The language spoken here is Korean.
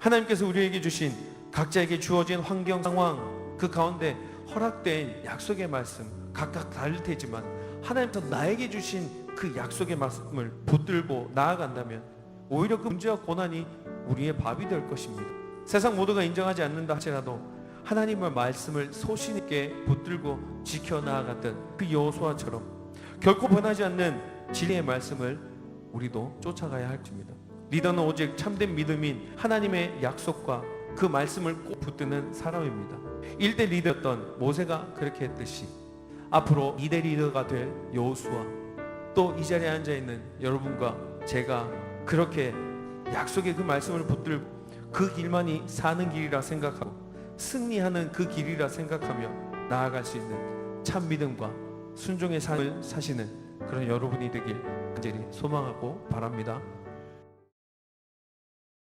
하나님께서 우리에게 주신 각자에게 주어진 환경 상황 그 가운데 허락된 약속의 말씀 각각 다를 테지만 하나님께서 나에게 주신 그 약속의 말씀을 붙들고 나아간다면 오히려 그 문제와 고난이 우리의 밥이 될 것입니다. 세상 모두가 인정하지 않는다 할지라도 하나님의 말씀을 소신 있게 붙들고 지켜 나아갔던 그 여호수아처럼 결코 변하지 않는 진리의 말씀을 우리도 쫓아가야 할 것입니다. 리더는 오직 참된 믿음인 하나님의 약속과 그 말씀을 꼭 붙드는 사람입니다. 1대 리더였던 모세가 그렇게 했듯이 앞으로 2대 리더가 될 여호수아 또 이 자리에 앉아 있는 여러분과 제가 그렇게 약속의 그 말씀을 붙들고 그 길만이 사는 길이라 생각하고 승리하는 그 길이라 생각하며 나아갈 수 있는 참 믿음과 순종의 삶을 사시는 그런 여러분이 되길 간절히 소망하고 바랍니다.